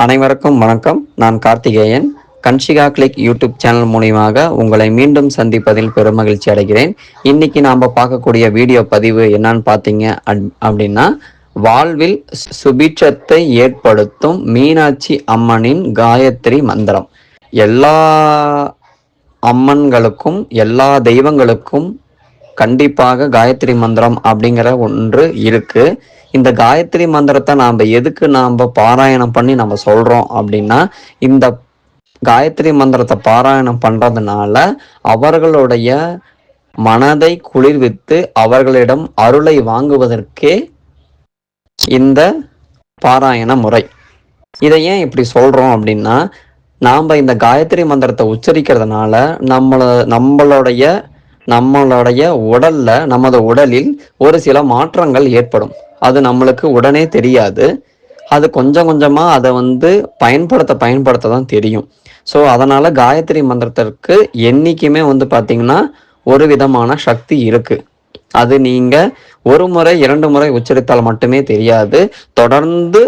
அனைவருக்கும் வணக்கம். நான் Karthikeyan. Kanshika click YouTube channel மூலியமாக உங்களை மீண்டும் சந்திப்பதில் பெருமகிழ்ச்சி அடைகிறேன். இன்னைக்கு நாம் பார்க்கக்கூடிய வீடியோ பதிவு என்னன்னு பார்த்தீங்க அப்- அப்படின்னா வாழ்வில் சு- சுபிட்சத்தை ஏற்படுத்தும் மீனாட்சி அம்மனின் காயத்ரி மந்திரம். எல்லா அம்மன்களுக்கும் எல்லா தெய்வங்களுக்கும் கண்டிப்பாக காயத்ரி மந்திரம் அப்படிங்கிற ஒன்று இருக்கு. இந்த காயத்ரி மந்திரத்தை நாம் எதுக்கு நாம் பாராயணம் பண்ணி நம்ம சொல்றோம் அப்படின்னா இந்த காயத்ரி மந்திரத்தை பாராயணம் பண்றதுனால அவர்களுடைய மனதை குளிர்வித்து அவர்களிடம் அருளை வாங்குவதற்கே இந்த பாராயண முறை. இதை ஏன் இப்படி சொல்றோம் அப்படின்னா நாம் இந்த காயத்ரி மந்திரத்தை உச்சரிக்கிறதுனால நம்மள நம்மளுடைய நம்மளுடைய உடல்ல நமது உடலில் ஒரு சில மாற்றங்கள் ஏற்படும். அது நம்மளுக்கு உடனே தெரியாது. அது கொஞ்சம் கொஞ்சமா அதை வந்து பயன்படுத்த பயன்படுத்த தான் தெரியும். ஸோ அதனால காயத்ரி மந்திரத்திற்கு என்றைக்குமே வந்து பார்த்திங்கன்னா ஒரு விதமான சக்தி இருக்கு. அது நீங்க ஒரு முறை இரண்டு முறை உச்சரித்தால் மட்டுமே தெரியாது. தொடர்ந்து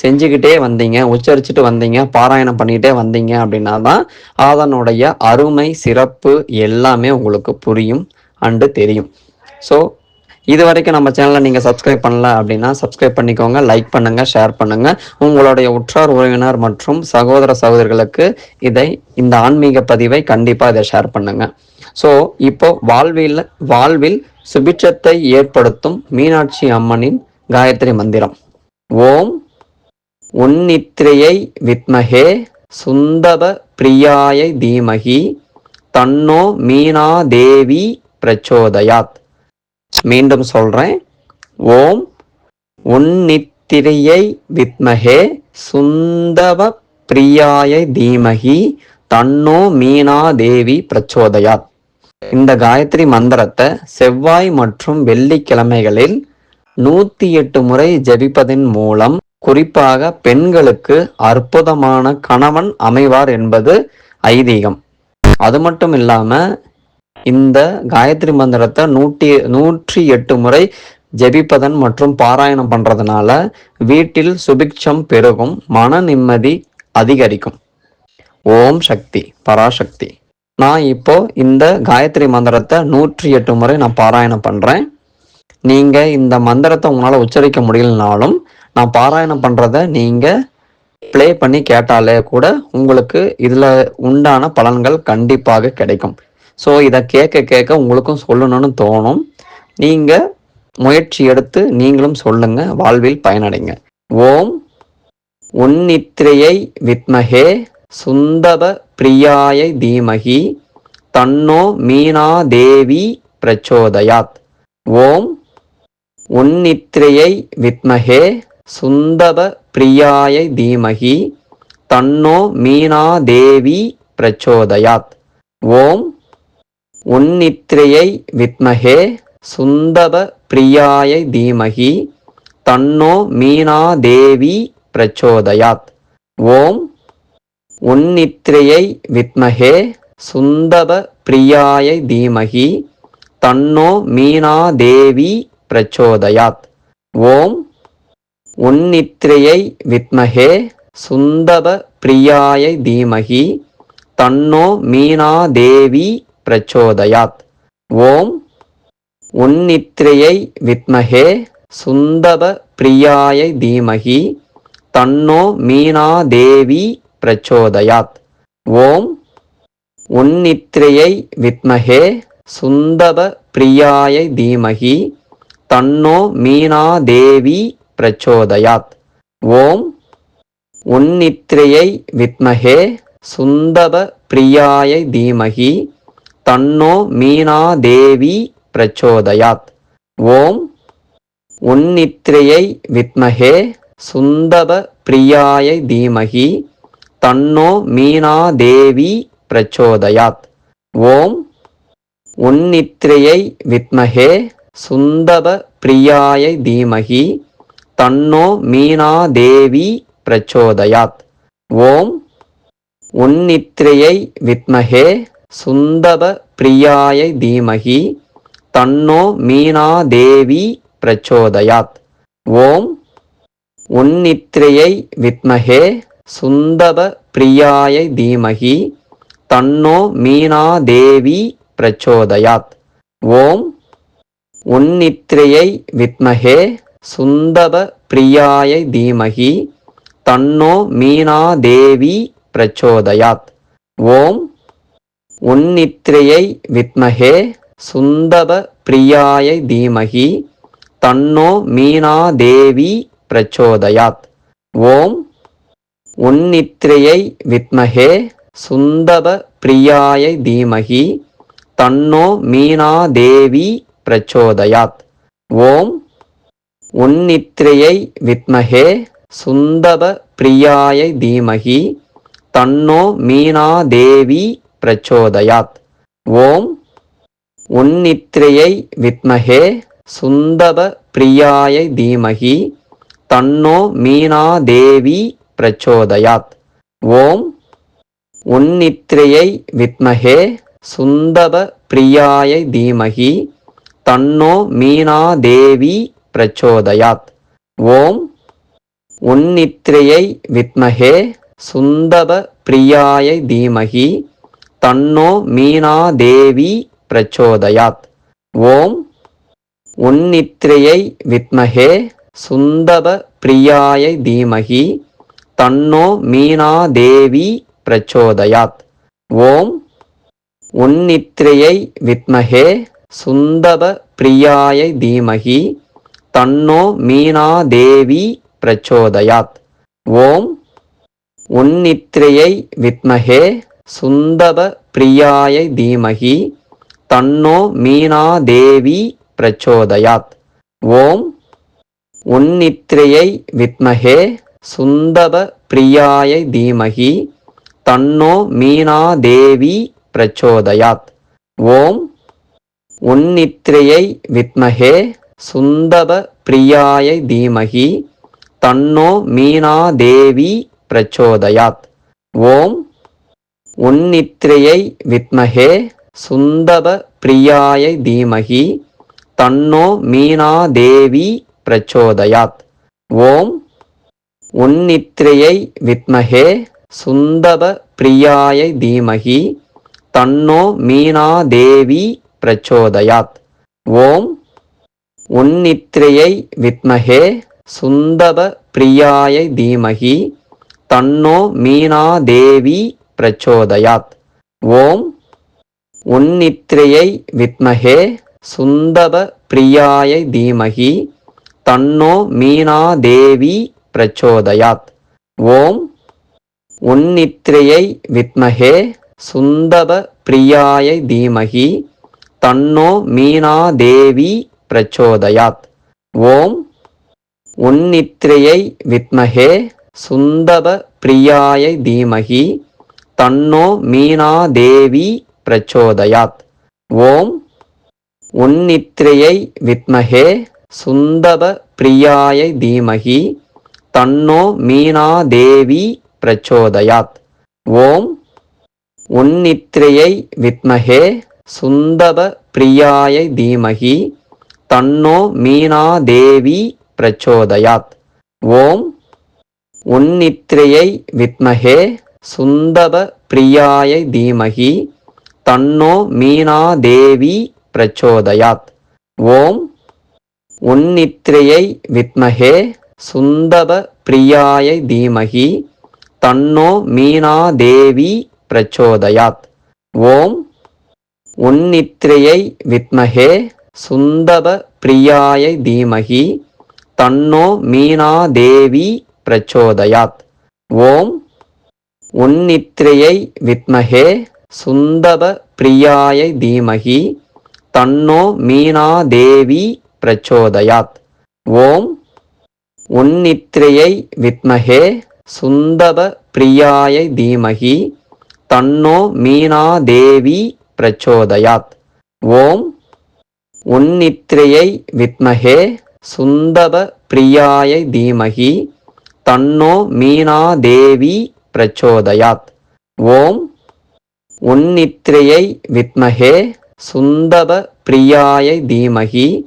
செஞ்சுக்கிட்டே வந்தீங்க உச்சரிச்சுட்டு வந்தீங்க பாராயணம் பண்ணிக்கிட்டே வந்தீங்க அப்படின்னா தான் அதனுடைய அருமை சிறப்பு எல்லாமே உங்களுக்கு புரியும் அண்டு தெரியும். ஸோ இது வரைக்கும் நம்ம சேனலை நீங்கள் சப்ஸ்கிரைப் பண்ணல அப்படின்னா சப்ஸ்கிரைப் பண்ணிக்கோங்க லைக் பண்ணுங்க ஷேர் பண்ணுங்க. உங்களுடைய உற்றார் உறவினர் மற்றும் சகோதர சகோதரிகளுக்கு இதை இந்த ஆன்மீக பதிவை கண்டிப்பாக இதை ஷேர் பண்ணுங்கள் ஸோ இப்போ வாழ்வில் வாழ்வில் சுபிட்சத்தை ஏற்படுத்தும் மீனாட்சி அம்மனின் காயத்ரி மந்திரம். ஓம் உன்னித்ரையை வித்மகே சுந்தப பிரியாயை தீமகி தன்னோ மீனா தேவி பிரச்சோதயாத். மீண்டும் சொல்றேன். ஓம். உன்னித்திரையை வித்மகே சுந்தப பிரியாயை தீமகி தன்னோ மீனா தேவி பிரச்சோதயாத். இந்த காயத்ரி மந்திரத்தை செவ்வாய் மற்றும் வெள்ளிக்கிழமைகளில் நூத்தி எட்டு முறை ஜெபிப்பதன் மூலம் குறிப்பாக பெண்களுக்கு அற்புதமான கணவன் அமைவார் என்பது ஐதீகம். அது மட்டும் இல்லாம இந்த காயத்ரி மந்திரத்தை நூற்றி நூற்றி எட்டு முறை ஜெபிப்பதன் மற்றும் பாராயணம் பண்றதுனால வீட்டில் சுபிக்ஷம் பெருகும் மன நிம்மதி அதிகரிக்கும். ஓம் சக்தி பராசக்தி. நான் இப்போ இந்த காயத்ரி மந்திரத்தை நூற்றி எட்டு முறை நான் பாராயணம் பண்றேன். நீங்க இந்த மந்திரத்தை உங்களால் உச்சரிக்க முடியலனாலும் நான் பாராயணம் பண்ணுறத நீங்கள் ப்ளே பண்ணி கேட்டாலே கூட உங்களுக்கு இதில் உண்டான பலன்கள் கண்டிப்பாக கிடைக்கும். ஸோ இதை கேட்க கேட்க உங்களுக்கும் சொல்லணும்னு தோணும். நீங்கள் முயற்சி எடுத்து நீங்களும் சொல்லுங்கள் வாழ்வில் பயனடைங்க. ஓம் உன்னித்திரையை வித்மகே சுந்தப பிரியாயை தீமகி தன்னோ மீனா தேவி பிரச்சோதயாத். ஓம் உன்னித்திரையை வித்மகே சுந்தப பிரியாய தீமகி தன்னோ மீனா தேவி பிரச்சோதயாத். ஓம் உன்னித்ரையை வித்மகே சுந்தப பிரியாய தீமகி தன்னோ மீனா தேவி பிரச்சோதயாத். ஓம் உன்னித்ரையை வித்மகே சுந்தப பிரியாய தீமகி தன்னோ மீனா தேவி பிரச்சோதயாத். ஓம் உன்னித்ரையை வித்மகே சுந்தப பிரியாயை தீமகி தன்னோ மீனா தேவி பிரச்சோதயாத். ஓம் உன்னித்ரையை வித்மகே சுந்தப பிரியாயை தீமகி தன்னோ மீனா தேவி பிரச்சோதயாத். ஓம் உன்னித்ரையை வித்மகே சுந்தப பிரியாயை தீமகி தன்னோ மீனா தேவி பிரச்சோதயாத். ஓம் உன்னித்ரையை வித்மகே சுந்தப பிரியாயை தீமகி தன்னோ மீனா தேவி பிரச்சோதயாத். ஓம் உன்னித்ரையை வித்மகே சுந்தப பிரியாயை தீமகி தன்னோ மீனா தேவி பிரச்சோதயாத். ஓம் உன்னித்ரையை வித்மகே சுந்தப பிரியாயை தீமகி தன்னோ மீனா தேவி பிரச்சோதயாத். ஓம் உன்னித்ரையை வித்மகே சுந்தப பிரியாயை தீமகி தன்னோ மீனா தேவி பிரச்சோதயாத். ஓம் உன்னித்ரையை வித்மகே சுந்தப பிரியாயை தீமகி தன்னோ மீனா தேவி பிரச்சோதயாத். ஓம் உன்னித்ரையை வித்மகே சுந்தத பிரியாய தீமகி தன்னோ மீனா தேவி பிரச்சோதயாத். ஓம் உன்னித்ரையை வித்மகே சுந்தத பிரியாய தீமகி தன்னோ மீனா தேவி பிரச்சோதயாத். ஓம் உன்னித்ரையை வித்மகே சுந்தத பிரியாய தீமகி தன்னோ மீனா தேவி பிரச்சோதயாத். ஓம் உன்னித்ரையை வித்மகே சுந்தப பிரியாயை தீமகி தன்னோ மீனா தேவி பிரச்சோதயாத். ஓம் உன்னித்ரையை வித்மகே சுந்தப பிரியாயை தீமகி தன்னோ மீனா தேவி பிரச்சோதயாத். ஓம் உன்னித்ரையை வித்மகே சுந்தப பிரியாயை தீமகி தன்னோ மீனா தேவி பிரச்சோதயாத். ஓம் உன்னித்ரையை வித்மகே சுந்தப பிரியாய தீமகி தன்னோ மீனா தேவி பிரச்சோதயாத். ஓம் உன்னித்ரையை வித்மகே சுந்தப பிரியாய தீமகி தன்னோ மீனா தேவி பிரச்சோதயாத். ஓம் உன்னித்ரையை வித்மகே சுந்தப பிரியாய தீமகி தன்னோ மீனா தேவி பிரச்சோதயாத். ஓம் உன்னித்ரையை வித்மகே சுந்தப பிரியாயை தீமகி தன்னோ மீனா தேவி பிரச்சோதயாத். ஓம் உன்னித்ரையை வித்மகே சுந்தப பிரியாயை தீமகி தன்னோ மீனா தேவி பிரச்சோதயாத். ஓம் உன்னித்ரையை வித்மகே சுந்தப பிரியாய தீமகி தன்னோ மீனா தேவி பிரச்சோதயாத். ஓம் உன்னித்ரையை வித்மகே சுந்தப பிரியாய தீமகி தன்னோ மீனா தேவி பிரச்சோதயாத். ஓம் உன்னித்ரையை வித்மகே சுந்தப பிரியாய தீமகி தன்னோ மீனா தேவி பிரச்சோதயாத். ஓம் உன்னித்ரையை வித்மகே சுந்தப பிரியாயை தீமகி தன்னோ மீனா தேவி பிரச்சோதயாத். ஓம் உன்னித்ரையை வித்மகே சுந்தப பிரியாயை தீமகி தன்னோ மீனா தேவி பிரச்சோதயாத். ஓம் உன்னித்ரையை வித்மகே சுந்தப பிரியாயை தீமகி தன்னோ மீனா தேவி பிரச்சோதயாத். ஓம் உன்னித்ரையை வித்மகே சுந்தப பிரியாயை தீமகி தன்னோ மீனா தேவி பிரச்சோதயாத். ஓம் உன்னித்ரையை வித்மகே சுந்தப பிரியாயை தீமகி தன்னோ மீனா தேவி பிரச்சோதயாத். ஓம் உன்னித்ரையை வித்மகே சுந்தப பிரியாயை தீமகி தன்னோ மீனா தேவி பிரச்சோதயாத். ஓம் உன்னித்ரையை வித்மகே சுந்தப பிரியாயை தீமகி தன்னோ மீனா தேவி பிரச்சோதயாத். ஓம் உன்னித்ரையை வித்மகே சுந்தப பிரியாயை தீமகி தன்னோ மீனா தேவி பிரச்சோதயாத். ஓம் உன்னித்ரையை வித்மகே சுந்தப பிரியாய தீமகி தன்னோ மீனா தேவி பிரச்சோதயாத். ஓம் உன்னித்ரையை வித்மகே சுந்தப பிரியாய தீமகி தன்னோ மீனா தேவி பிரச்சோதயாத். ஓம் உன்னித்ரையை வித்மகே சுந்தப பிரியாய தீமகி தன்னோ மீனா தேவி பிரச்சோதயாத். ஓம் உன்னித்ரையை வித்மகே சுந்தப பிரியாயை தீமகி தன்னோ மீனா தேவி பிரச்சோதயாத். ஓம் உன்னித்ரையை வித்மகே சுந்தப பிரியாயை தீமகி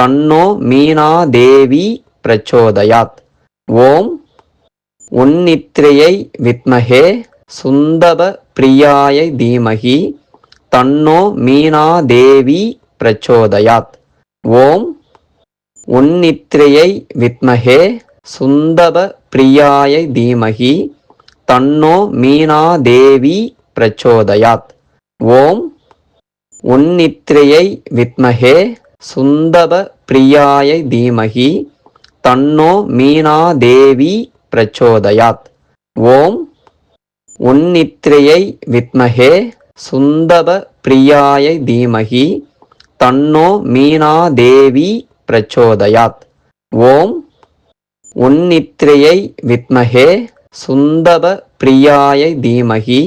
தன்னோ மீனா தேவி பிரச்சோதயாத். ஓம் உன்னித்ரையை வித்மகே சுந்தப பிரியாயை தீமகி தன்னோ மீனா தேவி பிரச்சோதயாத். ஓம் உன்னித்ரையை வித்மகே சுந்தப பிரியாயை தீமகி தன்னோ மீனா தேவி பிரச்சோதயாத். ஓம் உன்னித்ரையை வித்மகே சுந்தப பிரியாயை தீமகி தன்னோ மீனா தேவி பிரச்சோதயாத். ஓம் உன்னித்ரையை வித்மகே சுந்தப பிரியாயை தீமகி தன்னோ மீனா தேவி பிரச்சோதயாத். ஓம் உன்னித்ரையை வித்மகே சுந்தப பிரியாய தீமகி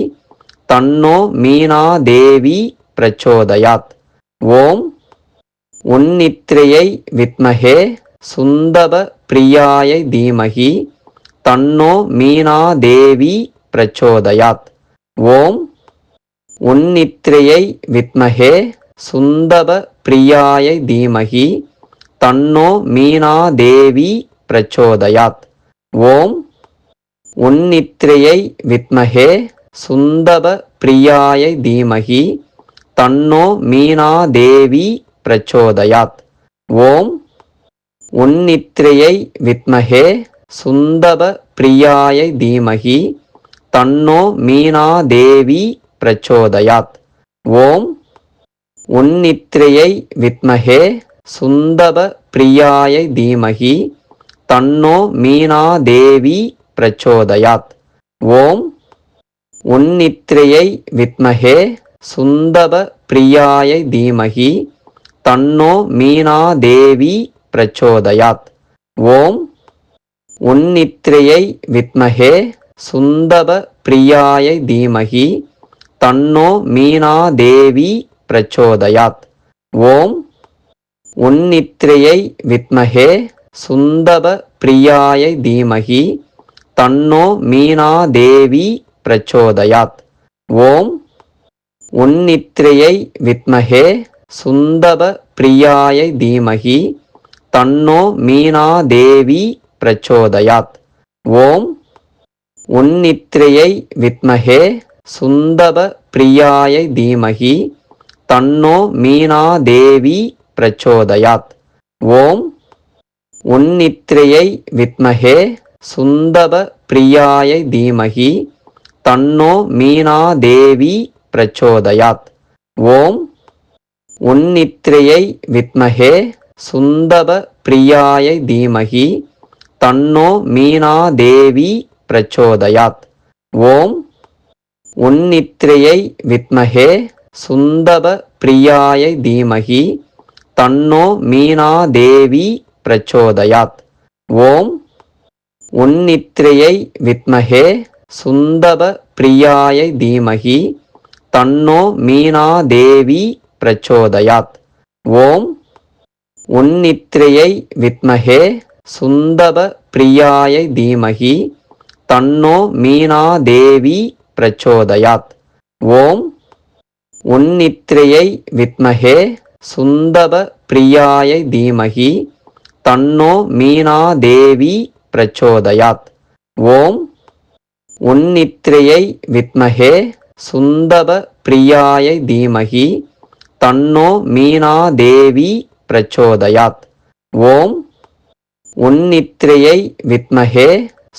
தன்னோ மீனா தேவி பிரச்சோதயாத். ஓம் உன்னித்ரையை வித்மகே சுந்தப பிரியாய தீமகி தன்னோ மீனா தேவி பிரச்சோதயாத். ஓம் உன்னித்ரையை வித்மகே சுந்தப பிரியாய தீமகி தன்னோ மீனா தேவி பிரச்சோதயாத். ஓம் உன்னித்ரையை வித்மகே சுந்தப பிரியாய தீமகி தன்னோ மீனா தேவி பிரச்சோதயாத். ஓம் உன்னித்ரையை வித்மகே சுந்தப பிரியாய தீமகி தன்னோ மீனா தேவி பிரச்சோதயாத். ஓம் உன்னித்ரையை வித்மகே சுந்தப பிரியாய தீமகி தன்னோ மீனா தேவி பிரச்சோதயாத். ஓம் உன்னித்ரையை வித்மகே சுந்தப பிரியாய தீமகி தன்னோ மீனா தேவி பிரச்சோதயாத். ஓம் உன்னித்ரையை வித்மகே சுந்தப பிரியாய தீமகி தன்னோ மீனா தேவி பிரச்சோதயாத். ஓம் உன்னித்ரையை வித்மகே சுந்தப பிரியாய தீமகி தன்னோ மீனா தேவி பிரச்சோதயாத். ஓம் உன்னித்ரையை வித்மகே சுந்தப பிரியாய தீமகி தன்னோ மீனா தேவி பிரச்சோதயாத். ஓம் உன்னித்ரையை வித்மகே சுந்தப பிரியாய தீமகி தன்னோ மீனா தேவி பிரச்சோதயாத். ஓம் உன்னித்ரையை வித்மகே சுந்தப பிரியாயை தீமகி தன்னோ மீனா தேவி பிரச்சோதயாத். ஓம் உன்னித்ரையை வித்மகே சுந்தப பிரியாயை தீமகி தன்னோ மீனா தேவி பிரச்சோதயாத். ஓம் உன்னித்ரையை வித்மகே சுந்தப பிரியாய தீமகி தன்னோ மீனா தேவி பிரச்சோதயாத். ஓம் உன்னித்ரையை வித்மகே சுந்தப பிரியாய தீமகி தன்னோ மீனா தேவி பிரச்சோதயாத். ஓம் உன்னித்ரையை வித்மகே சுந்தப பிரியாய தீமகி தன்னோ மீனா தேவி பிரச்சோதயாத். ஓம் உன்னித்ரையை வித்மகே சுந்தப பிரியாயை தீமகி தன்னோ மீனா தேவி பிரச்சோதயாத். ஓம் உன்னித்ரையை வித்மகே சுந்தப பிரியாயை தீமகி தன்னோ மீனா தேவி பிரச்சோதயாத். ஓம் உன்னித்ரையை வித்மகே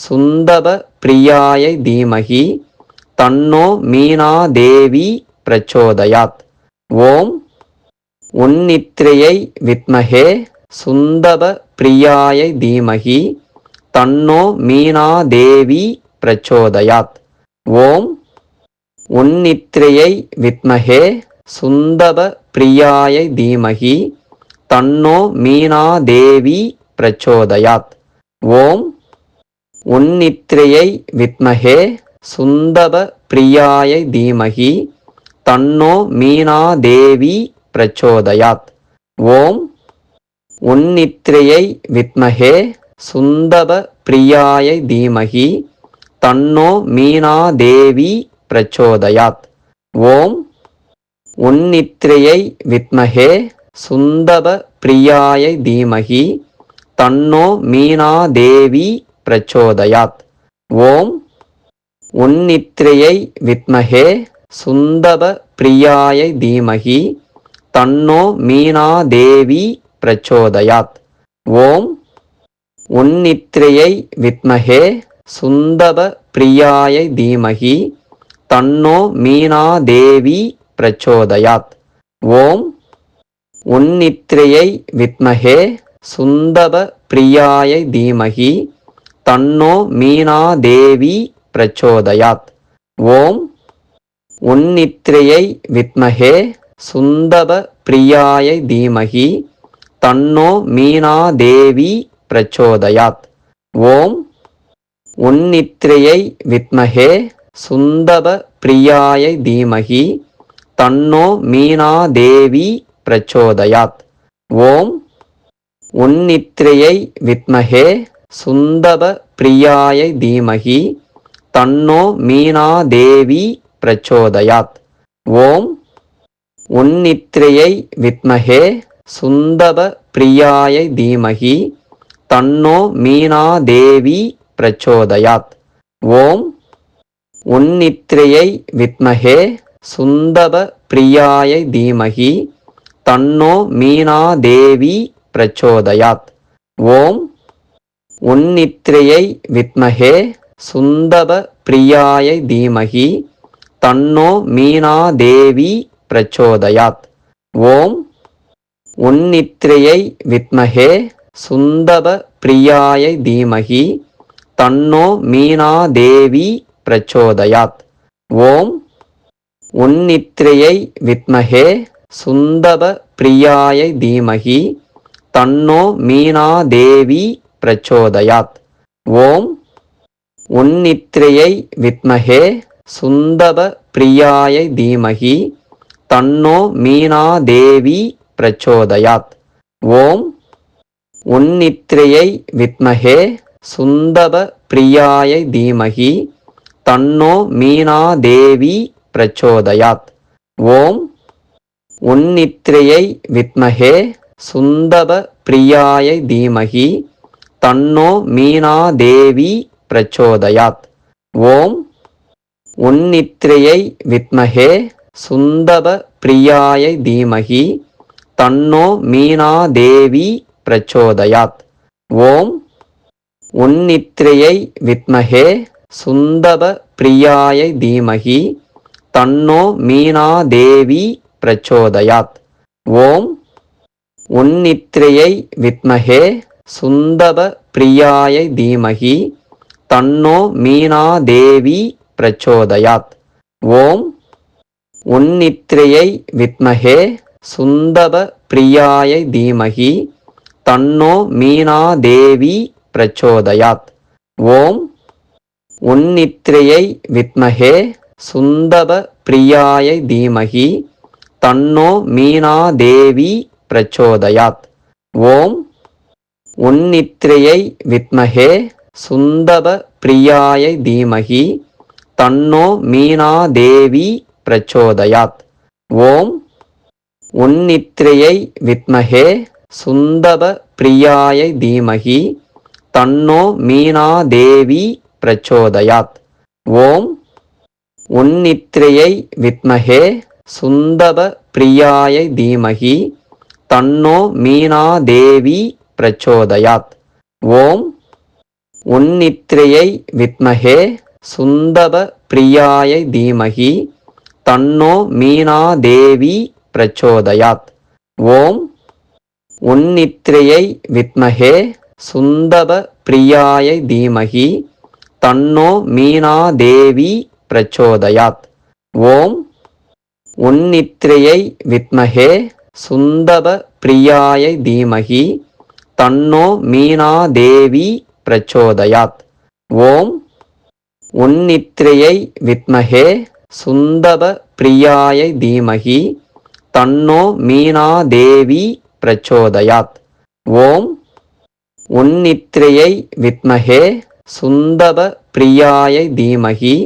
சுந்தப பிரியாயை தீமகி தன்னோ மீனா தேவி பிரச்சோதயாத். ஓம் உன்னித்ரையை வித்மகே சுந்தப பிரியாயை தீமகி தன்னோ மீனா தேவி பிரச்சோதயாத். ஓம் உன்னித்ரையை வித்மகே சுந்தப பிரியாயை தீமகி தன்னோ மீனா தேவி பிரச்சோதயாத். ஓம் உன்னித்ரையை வித்மகே சுந்தப பிரியாயை தீமகி தன்னோ மீனா தேவி பிரச்சோதயாத். ஓம் உன்னித்ரையை வித்மகே சுந்தப பிரியாயை தீமகி தன்னோ மீனா தேவி பிரச்சோதயாத். ஓம் உன்னித்ரையை வித்மகே சுந்தப பிரியாயை தீமகி தன்னோ மீனா தேவி பிரச்சோதயாத். ஓம் உன்னித்ரையை வித்மகே சுந்தத பிரியாய தீமகி தன்னோ மீனா தேவி பிரச்சோதயாத். ஓம் உன்னித்ரையை வித்மகே சுந்தத பிரியாய தீமகி தன்னோ மீனா தேவி பிரச்சோதயாத். ஓம் உன்னித்ரையை வித்மகே சுந்தத பிரியாய தீமகி தன்னோ மீனா தேவி பிரச்சோதயாத். ஓம் உன்னித்ரையை வித்மகே சுந்தப பிரியாயை தீமகி தன்னோ மீனா தேவி பிரச்சோதயாத். ஓம் உன்னித்ரையை வித்மகே சுந்தப பிரியாயை தீமகி தன்னோ மீனா தேவி பிரச்சோதயாத். ஓம் உன்னித்ரையை வித்மகே சுந்தப பிரியாயை தீமகி தன்னோ மீனா தேவி பிரச்சோதயாத். ஓம் உன்னித்ரையை வித்மகே சுந்தப பிரியாய தீமகி தன்னோ மீனா தேவி பிரச்சோதயாத். ஓம் உன்னித்ரையை வித்மகே சுந்தப பிரியாய தீமகி தன்னோ மீனா தேவி பிரச்சோதயாத். ஓம் உன்னித்ரையை வித்மகே சுந்தப பிரியாய தீமகி தன்னோ மீனா தேவி பிரச்சோதயாத். ஓம் உன்னித்ரையை வித்மகே சுந்தப பிரியாயை தீமகி தன்னோ மீனா தேவி பிரச்சோதயாத். ஓம் உன்னித்ரையை வித்மகே சுந்தப பிரியாயை தீமகி தன்னோ மீனா தேவி பிரச்சோதயாத். ஓம் உன்னித்ரையை வித்மகே சுந்தப பிரியாய தீமகி தன்னோ மீனா தேவி பிரச்சோதயாத். ஓம் உன்னித்ரையை வித்மகே சுந்தப பிரியாய தீமகி தன்னோ மீனா தேவி பிரச்சோதயாத். ஓம் உன்னித்ரையை வித்மகே சுந்தப பிரியாய தீமகி தன்னோ மீனா தேவி பிரச்சோதயாத். ஓம் உன்னித்ரையை வித்மகே சுந்தப பிரியாயை தீமகி தன்னோ மீனா தேவி பிரச்சோதயாத். ஓம் உன்னித்ரையை வித்மகே சுந்தப பிரியாயை தீமகி தன்னோ மீனா தேவி பிரச்சோதயாத். ஓம் உன்னித்ரையை வித்மகே சுந்தப பிரியாயை தீமகி தன்னோ மீனா தேவி பிரச்சோதயாத். ஓம் உன்னித்ரையை வித்மகே சுந்தப பிரியாயை தீமகி தன்னோ மீனா தேவி பிரச்சோதயாத். ஓம் உன்னித்ரையை வித்மகே சுந்தப பிரியாயை தீமகி தன்னோ மீனா தேவி பிரச்சோதயாத். ஓம் உன்னித்ரையை வித்மகே சுந்தப பிரியாயை தீமகி தன்னோ மீனா தேவி பிரச்சோதயாத். ஓம் உன்னித்ரையை வித்மகே சுந்தப பிரியாயை தீமகி தன்னோ மீனா தேவி பிரச்சோதயாத். ஓம் உன்னித்ரையை வித்மகே சுந்தப பிரியாயை தீமகி தன்னோ மீனா தேவி பிரச்சோதயாத். ஓம் உன்னித்ரையை வித்மகே சுந்தப பிரியாய தீமகி தன்னோ மீனா தேவி பிரச்சோதயாத். ஓம் உன்னித்ரையை வித்மகே சுந்தப பிரியாய தீமகி தன்னோ மீனா தேவி பிரச்சோதயாத். ஓம் உன்னித்ரையை வித்மகே சுந்தப பிரியாய தீமகி தன்னோ மீனா தேவி பிரச்சோதயாத். ஓம் உன்னித்ரையை வித்மகே சுந்தப பிரியாயை தீமகி தன்னோ மீனா தேவி பிரச்சோதயாத். ஓம் உன்னித்ரையை வித்மகே சுந்தப பிரியாயை தீமகி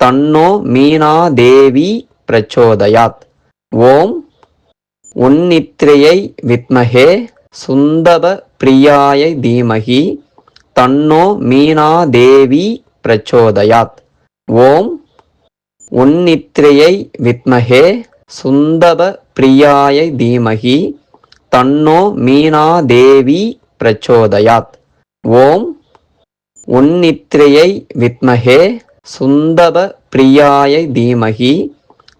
தன்னோ மீனா தேவி பிரச்சோதயாத். ஓம் உன்னித்ரையை வித்மகே சுந்தப பிரியாயை தீமகி தன்னோ மீனா தேவி பிரச்சோதயாத். ஓம் உன்னித்ரையை வித்மகே சுந்தப பிரியாயை தீமகி தன்னோ மீனா தேவி பிரச்சோதயாத். ஓம் உன்னித்ரையை வித்மகே சுந்தப பிரியாயை தீமகி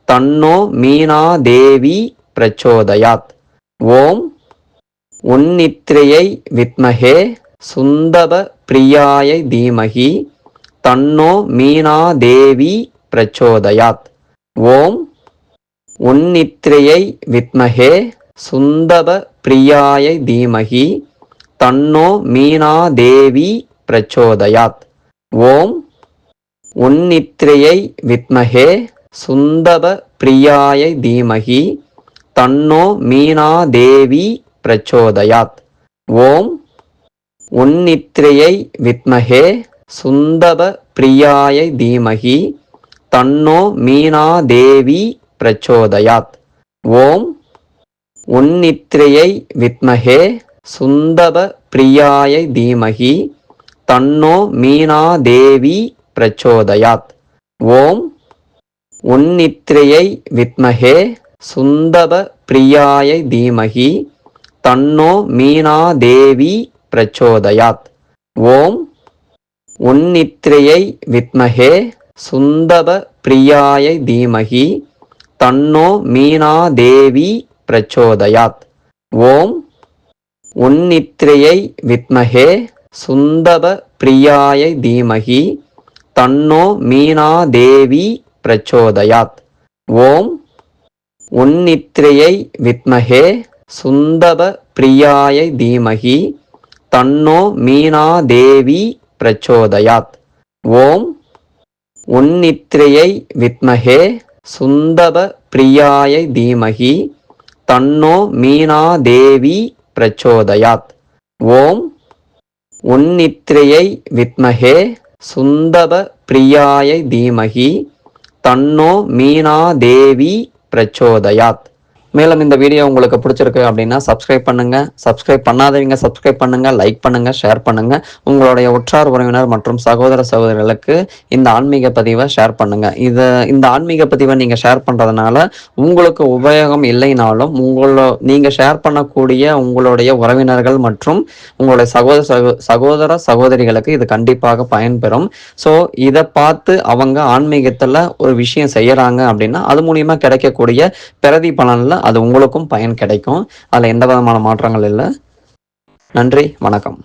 தன்னோ மீனா தேவி பிரச்சோதயாத். ஓம் உன்னித்ரையை வித்மகே சுந்தப பிரியாயை தீமகி தன்னோ மீனா தேவி பிரச்சோதயாத். ஓம் உன்னித்ரையை வித்மகே சுந்தப பிரியாய தீமகி தன்னோ மீனா தேவி பிரச்சோதயாத். ஓம் உன்னித்ரையை வித்மகே சுந்தப பிரியாய தீமகி தன்னோ மீனா தேவி பிரச்சோதயாத். ஓம் உன்னித்ரையை வித்மகே சுந்தப பிரியாய தீமகி தன்னோ மீனா தேவி பிரச்சோதயாத். ஓம் உன்னித்ரையை வித்மகே சுந்தப பிரியாய தீமகி தன்னோ மீனா தேவி பிரச்சோதயாத். ஓம் உன்னித்ரையை வித்மகே சுந்தப பிரியாய தீமகி தன்னோ மீனா தேவி பிரச்சோதயாத். ஓம் உன்னித்ரையை வித்மகே சுந்தப பிரியாய தீமகி தன்னோ மீனா தேவி பிரச்சோதயாத். ஓம் உன்னித்ரையை வித்மகே சுந்தப பிரியாய தீமகி தன்னோ மீனா தேவி பிரச்சோதயாத். ஓம் உன்னித்ரையை வித்மகே சுந்தப பிரியாய தீமகி தன்னோ மீனா தேவி பிரச்சோதயாத். ஓம் உன்னித்ரையை வித்மகே சுந்தப பிரியாயை தீமகி தன்னோ மீனா தேவி பிரச்சோதயாத். ஓம் உன்னித்ரையை வித்மகே சுந்தப பிரியாயை தீமகி தன்னோ மீனா தேவி பிரச்சோதயாத். மேலும் இந்த வீடியோ உங்களுக்கு பிடிச்சிருக்கு அப்படின்னா சப்ஸ்கிரைப் பண்ணுங்க. சப்ஸ்கிரைப் பண்ணாதவங்க சப்ஸ்கிரைப் பண்ணுங்க லைக் பண்ணுங்க ஷேர் பண்ணுங்க. உங்களுடைய உற்றார் உறவினர் மற்றும் சகோதர சகோதரிகளுக்கு இந்த ஆன்மீக பதிவை ஷேர் பண்ணுங்க. இதை இந்த ஆன்மீக பதிவை நீங்க ஷேர் பண்றதுனால உங்களுக்கு உபயோகம் இல்லைனாலும் உங்களோ நீங்க ஷேர் பண்ணக்கூடிய உங்களுடைய உறவினர்கள் மற்றும் உங்களுடைய சகோதர சகோ சகோதர சகோதரிகளுக்கு இது கண்டிப்பாக பயன்பெறும். ஸோ இதை பார்த்து அவங்க ஆன்மீகத்தில் ஒரு விஷயம் செய்யறாங்க அப்படின்னா அது மூலியமா கிடைக்கக்கூடிய பிரதி பலனில் அது உங்களுக்கும் பயன் கிடைக்கும். அதில் எந்த விதமான மாற்றங்கள் இல்லை. நன்றி வணக்கம்.